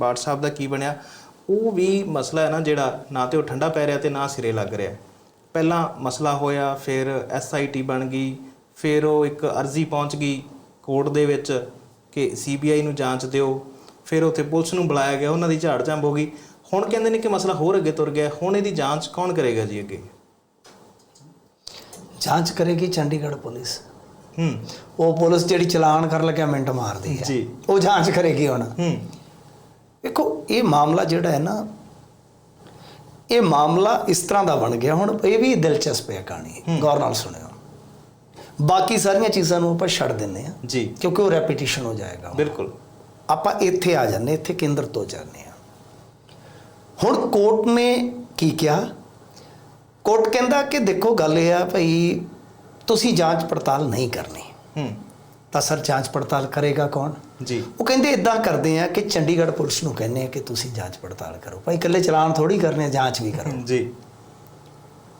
ਬਾਟ ਸਾਹਿਬ ਦਾ ਕੀ ਬਣਿਆ? ਉਹ ਵੀ ਮਸਲਾ ਹੈ ਨਾ ਜਿਹੜਾ ਨਾ ਤੇ ਉਹ ਠੰਡਾ ਪੈ ਰਿਹਾ ਤੇ ਨਾ ਸਿਰੇ ਲੱਗ ਰਿਹਾ। ਪਹਿਲਾਂ ਮਸਲਾ ਹੋਇਆ ਫਿਰ ਐਸਆਈਟੀ ਬਣ ਗਈ ਫਿਰ ਉਹ ਇੱਕ ਅਰਜ਼ੀ ਪਹੁੰਚ ਗਈ ਕੋਰਟ ਦੇ ਵਿੱਚ ਕਿ ਸੀਬੀਆਈ ਨੂੰ ਜਾਂਚ ਦਿਓ। ਫਿਰ ਉੱਥੇ ਪੁਲਿਸ ਨੂੰ ਬੁਲਾਇਆ ਗਿਆ ਉਹਨਾਂ ਦੀ ਝਾੜ ਝੰਬ ਹੋ ਗਈ। ਹੁਣ ਕਹਿੰਦੇ ਨੇ ਕਿ ਮਸਲਾ ਹੋਰ ਅੱਗੇ ਤੁਰ ਗਿਆ। ਹੁਣ ਇਹਦੀ ਜਾਂਚ ਕੌਣ ਕਰੇਗਾ ਜੀ ਅੱਗੇ? ਜਾਂਚ ਕਰੇਗੀ ਚੰਡੀਗੜ੍ਹ ਪੁਲਿਸ। ਹੂੰ। ਉਹ ਪੁਲਿਸ ਜਿਹੜੀ ਚਲਾਨ ਕਰਨ ਲੱਗਿਆ ਮਿੰਟ ਮਾਰਦੀ ਹੈ। ਜੀ। ਉਹ ਜਾਂਚ ਕਰੇਗੀ ਹੁਣ। ਹੂੰ। ਵੇਖੋ ਇਹ ਮਾਮਲਾ ਜਿਹੜਾ ਹੈ ਨਾ ਇਹ ਮਾਮਲਾ ਇਸ ਤਰ੍ਹਾਂ ਦਾ ਬਣ ਗਿਆ। ਹੁਣ ਇਹ ਵੀ ਦਿਲਚਸਪ ਹੈ ਕਹਾਣੀ। ਗੌਰ ਨਾਲ ਸੁਣਿਓ। ਬਾਕੀ ਸਾਰੀਆਂ ਚੀਜ਼ਾਂ ਨੂੰ ਆਪਾਂ ਛੱਡ ਦਿੰਨੇ ਆ ਜੀ। ਕਿਉਂਕਿ ਉਹ ਰੈਪੀਟੀਸ਼ਨ ਹੋ ਜਾਏਗਾ ਬਿਲਕੁਲ। ਆਪਾਂ ਇੱਥੇ ਆ ਜਾਂਦੇ ਇੱਥੇ ਕੇਂਦਰ ਤੋਂ ਜਾਂਦੇ ਆ ਹੁਣ ਕੋਰਟ ਨੇ ਕੀ ਕਿਹਾ? ਕੋਰਟ ਕਹਿੰਦਾ ਕਿ ਦੇਖੋ ਗੱਲ ਇਹ ਆ ਭਈ ਤੁਸੀਂ ਜਾਂਚ ਪੜਤਾਲ ਨਹੀਂ ਕਰਨੀ। ਹੂੰ। ਤਾਂ ਸਰ ਜਾਂਚ ਪੜਤਾਲ ਕਰੇਗਾ ਕੌਣ? ਜੀ। ਉਹ ਕਹਿੰਦੇ ਇਦਾਂ ਕਰਦੇ ਆ ਕਿ ਚੰਡੀਗੜ੍ਹ ਪੁਲਿਸ ਨੂੰ ਕਹਿੰਦੇ ਆ ਕਿ ਤੁਸੀਂ ਜਾਂਚ ਪੜਤਾਲ ਕਰੋ। ਭਾਈ ਇਕੱਲੇ ਚਲਾਨ ਥੋੜੀ ਕਰਨੇ ਆ ਜਾਂਚ ਵੀ ਕਰੋ। ਜੀ।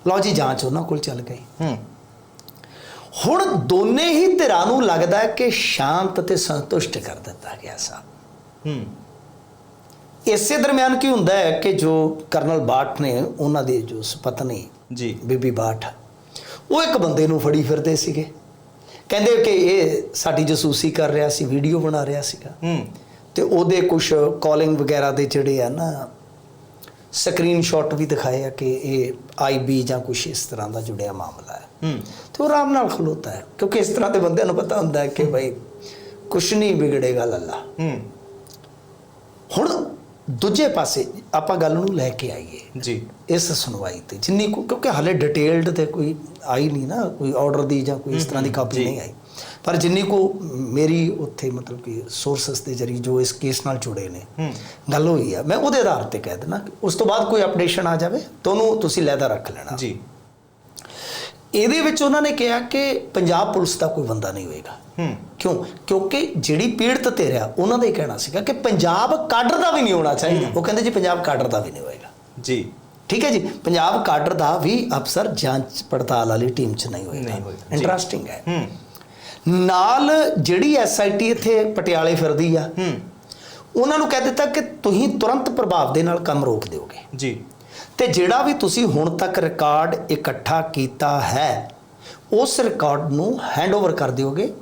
ਲਓ ਜੀ ਜਾਂਚ ਉਹਨਾਂ ਕੋਲ ਚੱਲ ਗਈ। ਹੂੰ। ਹੁਣ ਦੋਨੇ ਹੀ ਧਿਰਾਂ ਨੂੰ ਲੱਗਦਾ ਕਿ ਸ਼ਾਂਤ ਤੇ ਸੰਤੁਸ਼ਟ ਕਰ ਦਿੱਤਾ ਗਿਆ ਸਾਹਿਬ ਹੂੰ। ਇਸੇ ਦਰਮਿਆਨ ਕੀ ਹੁੰਦਾ ਹੈ ਕਿ ਜੋ ਕਰਨਲ ਬਾਠ ਨੇ ਉਹਨਾਂ ਦੀ ਜੋ ਪਤਨੀ ਜੀ। ਬੀਬੀ ਬਾਠ ਉਹ ਇੱਕ ਬੰਦੇ ਨੂੰ ਫੜੀ ਫਿਰਦੇ ਸੀਗੇ। ਕਹਿੰਦੇ ਕਿ ਇਹ ਸਾਡੀ ਜਸੂਸੀ ਕਰ ਰਿਹਾ ਸੀ ਵੀਡੀਓ ਬਣਾ ਰਿਹਾ ਸੀਗਾ। ਹੂੰ। ਤੇ ਉਹਦੇ ਕੁਝ ਕਾਲਿੰਗ ਵਗੈਰਾ ਦੇ ਜਿਹੜੇ ਆ ਨਾ ਸਕਰੀਨਸ਼ਾਟ ਵੀ ਦਿਖਾਏ ਆ ਕਿ ਇਹ ਆਈਬੀ ਜਾਂ ਕੁਝ ਇਸ ਤਰ੍ਹਾਂ ਦਾ ਜੁੜਿਆ ਮਾਮਲਾ ਹੈ। ਹੂੰ। ਤੇ ਉਹ ਆਰਾਮ ਨਾਲ ਖਲੋਤਾ ਹੈ ਕਿਉਂਕਿ ਇਸ ਤਰ੍ਹਾਂ ਦੇ ਬੰਦਿਆਂ ਨੂੰ ਪਤਾ ਹੁੰਦਾ ਹੈ ਕਿ ਭਾਈ ਕੁਛ ਨਹੀਂ ਵਿਗੜੇਗਾ ਲੱਲਾ ਹੂੰ। ਹੁਣ ਦੂਜੇ ਪਾਸੇ ਆਪਾਂ ਗੱਲ ਨੂੰ ਲੈ ਕੇ ਆਈਏ ਜੀ। ਇਸ ਸੁਣਵਾਈ ਤੇ ਜਿੰਨੀ ਕਿਉਂਕਿ ਹਾਲੇ ਡਿਟੇਲਡ ਤੇ ਕੋਈ ਆਈ ਨਹੀਂ ਨਾ ਕੋਈ ਆਰਡਰ ਦੀ ਜਾਂ ਕੋਈ ਇਸ ਤਰ੍ਹਾਂ ਦੀ ਕਾਪੀ। ਨਹੀਂ ਆਈ। ਪਰ ਜਿੰਨੀ ਕੋ ਮੇਰੀ ਉੱਥੇ ਮਤਲਬ ਕਿ ਸੋਰਸਸ ਦੇ ਜਰੀਏ ਜੋ ਇਸ ਕੇਸ ਨਾਲ ਜੁੜੇ ਨੇ ਗੱਲ ਹੋਈ ਆ। ਮੈਂ ਉਹਦੇ ਆਧਾਰ ਤੇ ਕਹਿ ਦੇਣਾ ਕਿ ਉਸ ਤੋਂ ਬਾਅਦ ਕੋਈ ਅਪਡੇਸ਼ਨ ਆ ਜਾਵੇ ਤੁਹਾਨੂੰ ਤੁਸੀਂ ਲੈਦਾ ਰੱਖ ਲੈਣਾ। ਜੀ। ਇਹਦੇ ਵਿੱਚ ਉਹਨਾਂ ਨੇ ਕਿਹਾ ਕਿ ਪੰਜਾਬ ਪੁਲਿਸ ਦਾ ਕੋਈ ਬੰਦਾ ਨਹੀਂ ਹੋਏਗਾ। ਹੂੰ। ਕਿਉਂ? ਕਿਉਂਕਿ ਜਿਹੜੀ ਪੀੜਤ ਤੇ ਰਿਹਾ ਉਹਨਾਂ ਦਾ ਹੀ ਕਹਿਣਾ ਸੀਗਾ ਕਿ ਪੰਜਾਬ ਕਾਡਰ ਦਾ ਵੀ ਨਹੀਂ ਹੋਣਾ ਚਾਹੀਦਾ। ਉਹ ਕਹਿੰਦੇ ਜੀ ਪੰਜਾਬ ਕਾਡਰ ਦਾ ਵੀ ਨਹੀਂ ਹੋਏਗਾ। ਜੀ। ਠੀਕ ਹੈ ਜੀ? ਪੰਜਾਬ ਕਾਡਰ ਦਾ ਵੀ ਅਫਸਰ ਜਾਂਚ ਪੜਤਾਲ ਵਾਲੀ ਟੀਮ 'ਚ ਨਹੀਂ ਹੋਏਗਾ। ਇੰਟਰਸਟਿੰਗ ਹੈ। ਹੂੰ। ਨਾਲ ਜਿਹੜੀ ਐਸਆਈਟੀ ਇੱਥੇ ਪਟਿਆਲੇ ਫਿਰਦੀ ਆ ਹੂੰ। ਉਹਨਾਂ ਨੂੰ ਕਹਿ ਦਿੱਤਾ ਕਿ ਤੁਸੀਂ ਤੁਰੰਤ ਪ੍ਰਭਾਵ ਦੇ ਨਾਲ ਕੰਮ ਰੋਕ ਦਿਓਗੇ। ਜੀ। ਤੇ ਜਿਹੜਾ ਵੀ ਤੁਸੀਂ ਹੁਣ ਤੱਕ ਰਿਕਾਰਡ ਇਕੱਠਾ ਕੀਤਾ ਹੈ ਉਸ ਰਿਕਾਰਡ ਨੂੰ ਹੈਂਡਓਵਰ ਕਰ ਦਿਓਗੇ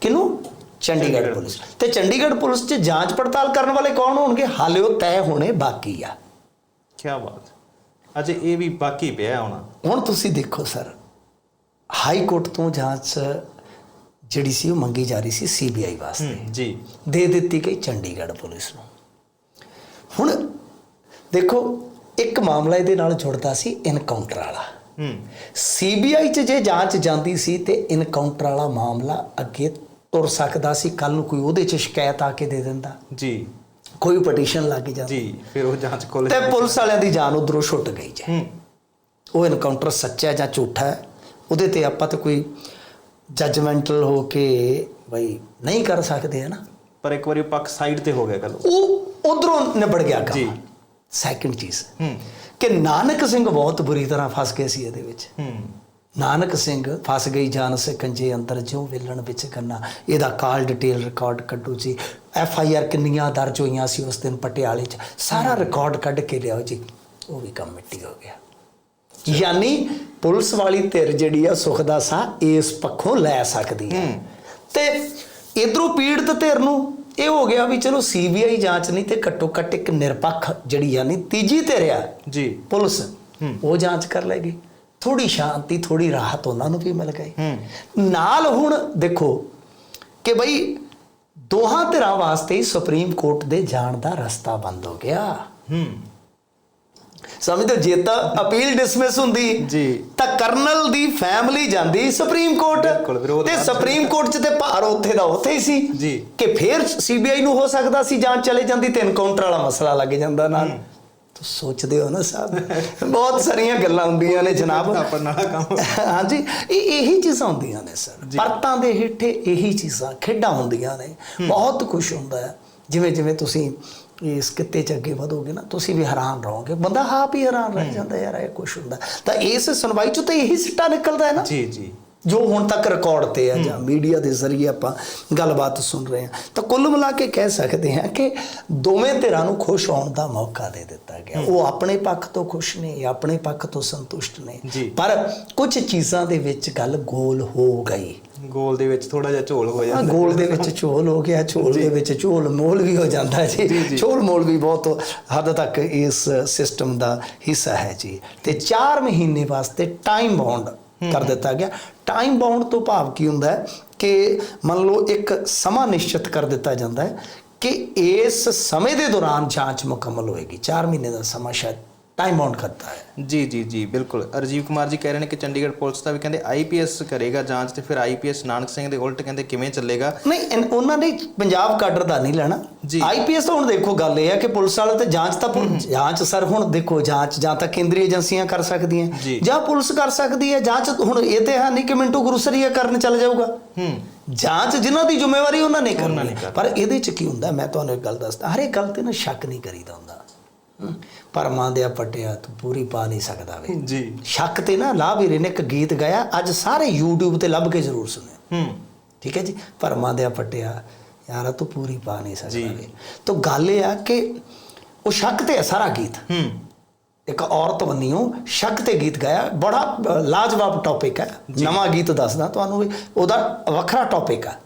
ਕਿਹਨੂੰ? ਚੰਡੀਗੜ੍ਹ ਪੁਲਿਸ ਤੇ ਚੰਡੀਗੜ੍ਹ ਪੁਲਿਸ 'ਚ ਜਾਂਚ ਪੜਤਾਲ ਕਰਨ ਵਾਲੇ ਕੌਣ ਹੋਣਗੇ? ਹਾਲੇ ਉਹ ਤੈਅ ਹੋਣੇ ਬਾਕੀ ਆ। ਕੀ ਬਾਤ। ਅਜੇ ਇਹ ਵੀ ਬਾਕੀ ਪਿਆ ਹੋਣਾ। ਹੁਣ ਤੁਸੀਂ ਦੇਖੋ ਸਰ ਹਾਈ ਕੋਰਟ ਤੋਂ ਜਾਂਚ ਜਿਹੜੀ ਸੀ ਉਹ ਮੰਗੀ ਜਾ ਰਹੀ ਸੀ ਸੀਬੀਆਈ ਵਾਸਤੇ। ਜੀ। ਦੇ ਦਿੱਤੀ ਗਈ ਚੰਡੀਗੜ੍ਹ ਪੁਲਿਸ ਨੂੰ। ਹੁਣ ਦੇਖੋ ਇੱਕ ਮਾਮਲਾ ਇਹਦੇ ਨਾਲ ਜੁੜਦਾ ਸੀ ਇਨਕਾਊਂਟਰ ਵਾਲਾ। ਹੂੰ। ਸੀਬੀਆਈ 'ਚ ਜੇ ਜਾਂਚ ਜਾਂਦੀ ਸੀ ਤੇ ਇਨਕਾਊਂਟਰ ਵਾਲਾ ਮਾਮਲਾ ਅੱਗੇ ਤੁਰ ਸਕਦਾ ਸੀ ਕੱਲ ਨੂੰ ਕੋਈ ਉਹਦੇ 'ਚ ਸ਼ਿਕਾਇਤ ਆ ਕੇ ਦੇ ਦਿੰਦਾ। ਜੀ। ਕੋਈ ਪਟੀਸ਼ਨ ਲੱਗ ਜਾਂਦੀ। ਜੀ ਫਿਰ ਉਹ ਜਾਂਚ ਕੋਲ ਤੇ ਪੁਲਿਸ ਵਾਲਿਆਂ ਦੀ ਜਾਨ ਉਧਰੋਂ ਛੁੱਟ ਗਈ ਜੇ। ਹੂੰ। ਉਹ ਇਨਕਾਊਂਟਰ ਸੱਚਾ ਜਾਂ ਝੂਠਾ ਹੈ ਉਹਦੇ ਤੇ ਆਪਾਂ ਤਾਂ ਕੋਈ ਜੱਜਮੈਂਟਲ ਹੋ ਕੇ ਬਈ ਨਹੀਂ ਕਰ ਸਕਦੇ ਹੈ ਨਾ? ਪਰ ਇੱਕ ਵਾਰੀ ਪੱਖ ਸਾਈਡ ਤੇ ਹੋ ਗਿਆ ਕੱਲ ਉਹ ਉਧਰੋਂ ਨਿਬੜ ਗਿਆ ਜੀ। ਸੈਕੰਡ ਚੀਜ਼ ਕਿ ਨਾਨਕ ਸਿੰਘ ਬਹੁਤ ਬੁਰੀ ਤਰ੍ਹਾਂ ਫਸ ਗਏ ਸੀ ਇਹਦੇ ਵਿੱਚ। ਹੂੰ। ਨਾਨਕ ਸਿੰਘ ਫਸ ਗਈ ਜਾਨ ਸਕੰਜੇ ਅੰਦਰ ਜਿਉ ਵਿਲਣ ਵਿੱਚ ਕੰਨਾ। ਇਹਦਾ ਕਾਲ ਡਿਟੇਲ ਰਿਕਾਰਡ ਕੱਢੋ ਜੀ ਐਫ ਆਈ ਆਰ ਕਿੰਨੀਆਂ ਦਰਜ ਹੋਈਆਂ ਸੀ ਉਸ ਦਿਨ ਪਟਿਆਲੇ 'ਚ। ਸਾਰਾ ਰਿਕਾਰਡ ਕੱਢ ਕੇ ਲਿਆਓ ਜੀ। ਉਹ ਵੀ ਕੰਮ ਮਿੱਟੀ ਹੋ ਗਿਆ। ਯਾਨੀ ਪੁਲਿਸ ਵਾਲੀ ਧਿਰ ਜਿਹੜੀ ਆ ਸੁਖ ਦਾ ਸਾਹ ਇਸ ਪੱਖੋਂ ਲੈ ਸਕਦੀ ਹੂੰ। ਤੇ ਇਧਰੋਂ ਪੀੜਤ ਧਿਰ ਨੂੰ ਇਹ ਹੋ ਗਿਆ ਵੀ ਚਲੋ ਸੀਬੀਆਈ ਜਾਂਚ ਨਹੀਂ ਤੇ ਘੱਟੋ ਘੱਟ ਇੱਕ ਨਿਰਪੱਖ ਜਿਹੜੀ ਯਾਨੀ ਤੀਜੀ ਧਿਰ ਆ। ਜੀ। ਪੁਲਿਸ ਉਹ ਜਾਂਚ ਕਰ ਲੈਗੀ। ਥੋੜੀ ਸ਼ਾਂਤੀ ਥੋੜੀ ਰਾਹਤ ਉਹਨਾਂ ਨੂੰ ਵੀ ਮਿਲ ਗਈ। ਹੂੰ। ਨਾਲ ਹੁਣ ਦੇਖੋ ਕਿ ਬਈ ਦੋਹਾਂ ਧਿਰਾਂ ਵਾਸਤੇ ਹੀ ਸੁਪਰੀਮ ਕੋਰਟ ਦੇ ਜਾਣ ਦਾ ਰਸਤਾ ਬੰਦ ਹੋ ਗਿਆ। ਹੂੰ। ਸਮਝਦੇ ਜੇ ਤਾਂ ਅਪੀਲ ਡਿਸਮਿਸ ਹੁੰਦੀ ਜੀ। ਤਾਂ ਕਰਨਲ ਦੀ ਫੈਮਿਲੀ ਜਾਂਦੀ ਸੁਪਰੀਮ ਕੋਰਟ ਤੇ ਸੁਪਰੀਮ ਕੋਰਟ 'ਚ ਤੇ ਭਾਰ ਉੱਥੇ ਦਾ ਉੱਥੇ ਹੀ ਸੀ ਜੀ। ਕਿ ਫੇਰ ਸੀਬੀਆਈ ਨੂੰ ਹੋ ਸਕਦਾ ਸੀ ਜਾਂਚ ਚਲੇ ਜਾਂਦੀ ਤੇ ਐਨਕਾਊਂਟਰ ਵਾਲਾ ਮਸਲਾ ਲੱਗ ਜਾਂਦਾ ਨਾਲ। ਤੁਸੀਂ ਸੋਚਦੇ ਹੋ ਨਾ ਸਾਹਿਬ ਬਹੁਤ ਸਾਰੀਆਂ ਗੱਲਾਂ ਹੁੰਦੀਆਂ ਨੇ ਜਨਾਬ। ਆਪਾਂ ਨਾਲ ਕੰਮ। ਹਾਂਜੀ ਇਹ ਇਹੀ ਚੀਜ਼ਾਂ ਹੁੰਦੀਆਂ ਨੇ ਸਰ। ਪਰਤਾਂ ਦੇ ਹੇਠੇ ਇਹੀ ਚੀਜ਼ਾਂ ਖੇਡਾਂ ਹੁੰਦੀਆਂ ਨੇ। ਬਹੁਤ ਕੁਝ ਹੁੰਦਾ ਹੈ। ਜਿਵੇਂ ਜਿਵੇਂ ਤੁਸੀਂ ਇਸ ਕਿੱਤੇ ਚ ਅੱਗੇ ਵਧੋਗੇ ਨਾ ਤੁਸੀਂ ਵੀ ਹੈਰਾਨ ਰਹੋਗੇ। ਬੰਦਾ ਆਪ ਹੀ ਹੈਰਾਨ ਰਹਿ ਜਾਂਦਾ ਯਾਰ ਇਹ ਕੁਝ ਹੁੰਦਾ। ਤਾਂ ਇਸ ਸੁਣਵਾਈ ਚ ਤਾਂ ਇਹੀ ਸਿੱਟਾ ਨਿਕਲਦਾ ਹੈ ਨਾ। ਜੀ ਜੀ। ਜੋ ਹੁਣ ਤੱਕ ਰਿਕਾਰਡ ਤੇ ਆ ਜਾਂ ਮੀਡੀਆ ਦੇ ਜ਼ਰੀਏ ਆਪਾਂ ਗੱਲਬਾਤ ਸੁਣ ਰਹੇ ਹਾਂ ਤਾਂ ਕੁੱਲ ਮਿਲਾ ਕੇ ਕਹਿ ਸਕਦੇ ਹਾਂ ਕਿ ਦੋਵੇਂ ਧਿਰਾਂ ਨੂੰ ਖੁਸ਼ ਹੋਣ ਦਾ ਮੌਕਾ ਦੇ ਦਿੱਤਾ ਗਿਆ। ਉਹ ਆਪਣੇ ਪੱਖ ਤੋਂ ਖੁਸ਼ ਨੇ ਆਪਣੇ ਪੱਖ ਤੋਂ ਸੰਤੁਸ਼ਟ ਨੇ। ਪਰ ਕੁਝ ਚੀਜ਼ਾਂ ਦੇ ਵਿੱਚ ਗੱਲ ਗੋਲ ਹੋ ਗਈ। ਗੋਲ ਦੇ ਵਿੱਚ ਥੋੜਾ ਜਿਹਾ ਝੋਲ ਹੋ ਜਾਂਦਾ। ਗੋਲ ਦੇ ਵਿੱਚ ਝੋਲ ਹੋ ਗਿਆ ਝੋਲ ਦੇ ਵਿੱਚ ਝੋਲ ਮੋਲ ਵੀ ਹੋ ਜਾਂਦਾ ਹੈ ਜੀ, ਜੀ ਜੀ। ਝੋਲ ਮੋਲ ਵੀ ਬਹੁਤ ਹੱਦ ਤੱਕ ਇਸ ਸਿਸਟਮ ਦਾ ਹਿੱਸਾ ਹੈ ਜੀ। ਤੇ 4 ਮਹੀਨੇ ਵਾਸਤੇ ਟਾਈਮ ਬਾਉਂਡ ਕਰ ਦਿੱਤਾ ਗਿਆ। ਟਾਈਮ ਬਾਉਂਡ ਤੋਂ ਭਾਵ ਕੀ ਹੁੰਦਾ ਹੈ ਕਿ ਮੰਨ ਲਓ ਇੱਕ ਸਮਾਂ ਨਿਸ਼ਚਿਤ ਕਰ ਦਿੱਤਾ ਜਾਂਦਾ ਹੈ ਕਿ ਇਸ ਸਮੇਂ ਦੇ ਦੌਰਾਨ ਜਾਂਚ ਮੁਕੰਮਲ ਹੋਏਗੀ। 4 ਮਹੀਨੇ ਦਾ ਸਮਾਂ ਸ਼ਾਇਦ ਟਾਈਮ ਬਾਉਂਡ ਕਰਤਾ ਹੈ। ਜੀ ਜੀ ਜੀ ਬਿਲਕੁਲ। ਰਜੀਵ ਕੁਮਾਰ ਜੀ ਕਹਿ ਰਹੇ ਨੇ ਕਿ ਚੰਡੀਗੜ੍ਹ ਪੁਲਿਸ ਦਾ ਵੀ ਕਹਿੰਦੇ ਆਈਪੀਐਸ ਕਰੇਗਾ ਜਾਂਚ ਤੇ ਫਿਰ ਆਈਪੀਐਸ ਨਾਨਕ ਸਿੰਘ ਦੇ ਉਲਟ ਕਹਿੰਦੇ ਕਿਵੇਂ ਚੱਲੇਗਾ? ਨਹੀਂ ਇਨ- ਉਹਨਾਂ ਨੇ ਪੰਜਾਬ ਕਾਡਰ ਦਾ ਨਹੀਂ ਲੈਣਾ। ਜੀ। ਆਈਪੀਐਸ ਤਾਂ ਹੁਣ ਦੇਖੋ ਗੱਲ ਇਹ ਹੈ ਕਿ ਪੁਲਿਸ ਵਾਲੇ ਤੇ ਜਾਂਚ ਤਾਂ ਜਾਂਚ ਸਰ ਹੁਣ ਦੇਖੋ ਜਾਂਚ ਜਾਂ ਤਾਂ ਕੇਂਦਰੀ ਏਜੰਸੀਆਂ ਕਰ ਸਕਦੀਆਂ। ਜੀ। ਜਾਂ ਪੁਲਿਸ ਕਰ ਸਕਦੀ ਹੈ ਜਾਂਚ ਹੁਣ ਇਹ ਤੇ ਹੈ ਨਹੀਂ ਕਿ ਮਿੰਟੂ ਗੁਰਸਰੀਆ ਕਰਨ ਚੱਲ ਜਾਊਗਾ। ਹੂੰ। ਜਾਂਚ ਜਿਨ੍ਹਾਂ ਦੀ ਜ਼ਿੰਮੇਵਾਰੀ ਉਹਨਾਂ ਨੇ ਕਰਨੀ ਕਰਨੀ। ਪਰ ਇਹਦੇ ਚ ਕੀ ਹੁੰਦਾ ਮੈਂ ਤੁਹਾਨੂੰ ਇੱਕ ਗੱਲ ਦੱਸਦਾ ਹਰ ਇੱਕ ਗੱਲ ਤੇ ਨਾ ਸ਼ੱਕ ਨਹੀਂ ਕਰੀਦਾ ਹੁੰਦਾ। ਪਰਮਾਂ ਦੇ ਪਟਿਆ ਤੂੰ ਪੂਰੀ ਪਾ ਨਹੀਂ ਸਕਦਾ ਵੇ। ਜੀ। ਸ਼ੱਕ ਤੇ ਨਾ ਲਾ ਵੀਰੇ ਨੇ ਇੱਕ ਗੀਤ ਗਾਇਆ ਅੱਜ ਸਾਰੇ YouTube ਤੇ ਲੱਭ ਕੇ ਜ਼ਰੂਰ ਸੁਣਿਓ ਹੂੰ। ਠੀਕ ਹੈ ਜੀ? ਪਰਮਾਂ ਦੇ ਪਟਿਆ ਯਾਰਾ ਤੂੰ ਪੂਰੀ ਪਾ ਨਹੀਂ ਸਕਦਾ। ਵੇ। ਤਾਂ ਗੱਲ ਇਹ ਆ ਕਿ ਉਹ ਸ਼ੱਕ ਤੇ ਹੈ ਸਾਰਾ ਗੀਤ। ਹੂੰ। ਇੱਕ ਔਰਤ ਬੰਨਿਓ ਸ਼ੱਕ ਤੇ ਗੀਤ ਗਾਇਆ ਬੜਾ ਲਾਜਵਾਬ ਟੌਪਿਕ ਹੈ। ਨਵਾਂ ਗੀਤ ਦੱਸਦਾ ਤੁਹਾਨੂੰ ਵੀ ਉਹਦਾ ਵੱਖਰਾ ਟੌਪਿਕ ਹੈ।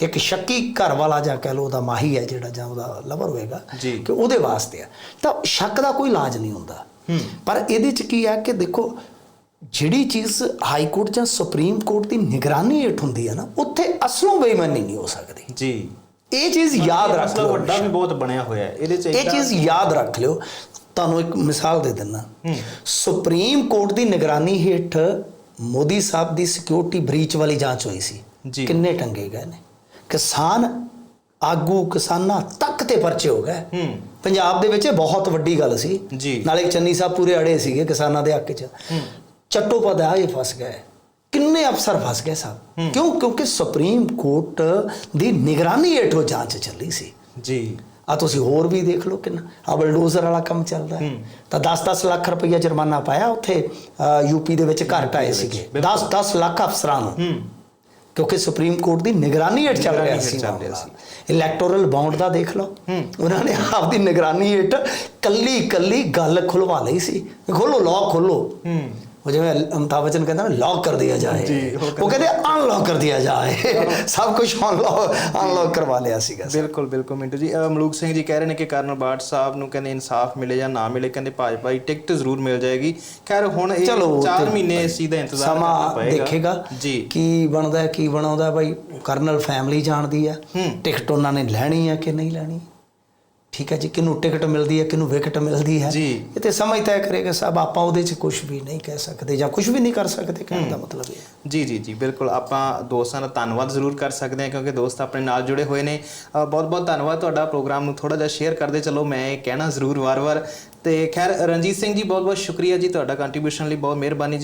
ਕਿ ਇੱਕ ਸ਼ੱਕੀ ਘਰ ਵਾਲਾ ਜਾਂ ਕਹਿ ਲਓ ਉਹਦਾ ਮਾਹੀ ਹੈ ਜਿਹੜਾ ਜਾਂ ਉਹਦਾ ਲਵਰ ਹੋਏਗਾ। ਕਿ ਉਹਦੇ ਵਾਸਤੇ ਆ। ਤਾਂ ਸ਼ੱਕ ਦਾ ਕੋਈ ਇਲਾਜ ਨਹੀਂ ਹੁੰਦਾ। ਪਰ ਇਹਦੇ ਚ ਕੀ ਹੈ ਕਿ ਦੇਖੋ ਜਿਹੜੀ ਚੀਜ਼ ਹਾਈ ਕੋਰਟ ਜਾਂ ਸੁਪਰੀਮ ਕੋਰਟ ਦੀ ਨਿਗਰਾਨੀ ਹੇਠ ਹੁੰਦੀ ਹੈ ਨਾ ਉੱਥੇ ਅਸਲੋਂ ਬੇਈਮਾਨੀ ਨਹੀਂ ਹੋ ਸਕਦੀ। ਜੀ। ਇਹ ਚੀਜ਼ ਯਾਦ ਰੱਖ ਲਓ ਵੱਡਾ ਵੀ ਬਹੁਤ ਬਣਿਆ ਹੋਇਆ ਹੈ। ਇਹਦੇ ਚ ਇਹ ਚੀਜ਼ ਯਾਦ ਰੱਖ ਲਿਓ। ਤੁਹਾਨੂੰ ਇੱਕ ਮਿਸਾਲ ਦੇ ਦਿੰਦਾ। ਸੁਪਰੀਮ ਕੋਰਟ ਦੀ ਨਿਗਰਾਨੀ ਹੇਠ ਮੋਦੀ ਸਾਹਿਬ ਦੀ ਸਿਕਿਉਰਿਟੀ ਬ੍ਰੀਚ ਵਾਲੀ ਜਾਂਚ ਹੋਈ ਸੀ। ਕਿੰਨੇ ਟੰਗੇ ਗਏ ਨੇ। ਕਿਸਾਨ ਆਗੂ ਕਿਸਾਨਾਂ ਤੱਕ ਤੇ ਪਰਚੇ ਹੋ ਗਏ। ਹੂੰ। ਪੰਜਾਬ ਦੇ ਵਿੱਚ ਇਹ ਬਹੁਤ ਵੱਡੀ ਗੱਲ ਸੀ। ਜੀ। ਨਾਲੇ ਚੰਨੀ ਸਾਹਿਬ ਪੂਰੇ ਅੜੇ ਸੀਗੇ ਕਿਸਾਨਾਂ ਦੇ ਹੱਕ 'ਚ। ਚੱਟੋਪਾਧਿਆਏ ਆਏ ਫਸ ਗਏ। ਕਿੰਨੇ ਅਫਸਰ ਫਸ ਗਏ ਸਾਹਿਬ ਕਿਉਂ? ਕਿਉਂਕਿ ਸੁਪਰੀਮ ਕੋਰਟ ਦੀ ਨਿਗਰਾਨੀ ਹੇਠੋਂ ਜਾਂਚ ਚੱਲੀ ਸੀ। ਜੀ। ਆ ਤੁਸੀਂ ਹੋਰ ਵੀ ਦੇਖ ਲਓ ਕਿੰਨਾ ਆ ਬਲਡੋਜ਼ਰ ਵਾਲਾ ਕੰਮ ਚੱਲਦਾ ਹੈ। ਤਾਂ 10-10 ਲੱਖ ਰੁਪਈਆ ਜੁਰਮਾਨਾ ਪਾਇਆ। ਉੱਥੇ ਯੂਪੀ ਦੇ ਵਿੱਚ ਘਰ ਢਾਏ ਸੀਗੇ। 10-10 ਲੱਖ ਅਫਸਰਾਂ ਨੂੰ। ਕਿਉਂਕਿ ਸੁਪਰੀਮ ਕੋਰਟ ਦੀ ਨਿਗਰਾਨੀ ਹੇਠ ਚੱਲ ਰਿਹਾ ਸੀ। ਇਲੈਕਟੋਰਲ ਬਾਉਂਡ ਦਾ ਦੇਖ ਲਓ। ਉਹਨਾਂ ਨੇ ਆਪਦੀ ਨਿਗਰਾਨੀ ਹੇਠ ਕੱਲੀ ਕੱਲੀ ਗੱਲ ਖੁਲਵਾ ਲਈ ਸੀ। ਖੋਲੋ ਲੌਕ ਖੋਲੋ। ਉਹ ਜਿਵੇਂ ਅਮਿਤਾਭ ਬੱਚਨ ਕਹਿੰਦਾ ਨਾ ਲੌਕ ਕਰ ਦਿਆ ਜਾਏ। ਉਹ ਕਹਿੰਦੇ ਅਨਲੌਕ ਕਰ ਦਿਆ ਜਾਏ। ਸਭ ਕੁਝ ਅਨਲੌਕ ਅਨਲੌਕ ਕਰਵਾ ਲਿਆ ਸੀਗਾ। ਬਿਲਕੁਲ ਬਿਲਕੁਲ ਮਿੰਟੂ ਜੀ। ਮਲੂਕ ਸਿੰਘ ਜੀ ਕਹਿ ਰਹੇ ਨੇ ਕਿ ਕਰਨਲ ਬਾਟ ਸਾਹਿਬ ਨੂੰ ਕਹਿੰਦੇ ਇਨਸਾਫ ਮਿਲੇ ਜਾਂ ਨਾ ਮਿਲੇ ਕਹਿੰਦੇ ਭਾਜਪਾ ਦੀ ਟਿਕਟ ਜ਼ਰੂਰ ਮਿਲ ਜਾਏਗੀ। ਖੈਰ ਹੁਣ ਇਹ ਚਲੋ 4 ਤੇ ਮਹੀਨੇ ਅਸੀਂ ਦਾ ਇੰਤਜ਼ਾਰ ਕਰਨਾ ਸਮਾਂ ਪਏਗਾ। ਦੇਖੇਗਾ ਜੀ। ਕੀ ਬਣਦਾ ਹੈ, ਕੀ ਬਣਾਉਂਦਾ ਬਾਈ ਕਰਨਲ ਫੈਮਿਲੀ ਜਾਣਦੀ ਆ ਹੂੰ। ਟਿਕਟ ਉਹਨਾਂ ਨੇ ਲੈਣੀ ਆ ਕਿ ਨਹੀਂ ਲੈਣੀ? ਠੀਕ ਹੈ ਜੀ ਕਿਹਨੂੰ ਟਿਕਟ ਮਿਲਦੀ ਹੈ ਕਿਹਨੂੰ ਵਿਕਟ ਮਿਲਦੀ ਹੈ। ਇਹ ਤੇ ਸਮਝ ਤੈਅ ਕਰੇਗਾ ਸਭ ਆਪਾਂ ਉਹਦੇ 'ਚ ਕੁਝ ਵੀ ਨਹੀਂ ਕਹਿ ਸਕਦੇ ਜਾਂ ਕੁਝ ਵੀ ਨਹੀਂ ਕਰ ਸਕਦੇ ਕਹਿਣ ਦਾ ਮਤਲਬ ਇਹ ਹੈ। ਜੀ ਜੀ ਜੀ ਬਿਲਕੁਲ। ਆਪਾਂ ਦੋਸਤਾਂ ਦਾ ਧੰਨਵਾਦ ਜ਼ਰੂਰ ਕਰ ਸਕਦੇ ਹਾਂ ਕਿਉਂਕਿ ਦੋਸਤ ਆਪਣੇ ਨਾਲ ਜੁੜੇ ਹੋਏ ਨੇ। ਬਹੁਤ ਬਹੁਤ ਧੰਨਵਾਦ ਤੁਹਾਡਾ ਪ੍ਰੋਗਰਾਮ ਨੂੰ ਥੋੜਾ ਜਿਹਾ ਸ਼ੇਅਰ ਕਰਦੇ ਚਲੋ ਮੈਂ ਇਹ ਕਹਿਣਾ ਜ਼ਰੂਰ ਵਾਰ-ਵਾਰ। ਤੇ ਖੈਰ ਰਣਜੀਤ ਸਿੰਘ ਜੀ ਬਹੁਤ ਬਹੁਤ ਸ਼ੁਕਰੀਆ ਜੀ ਤੁਹਾਡਾ ਕੰਟਰੀਬਿਊਸ਼ਨ ਲਈ ਬਹੁਤ ਮਿਹਰਬਾਨੀ ਜੀ।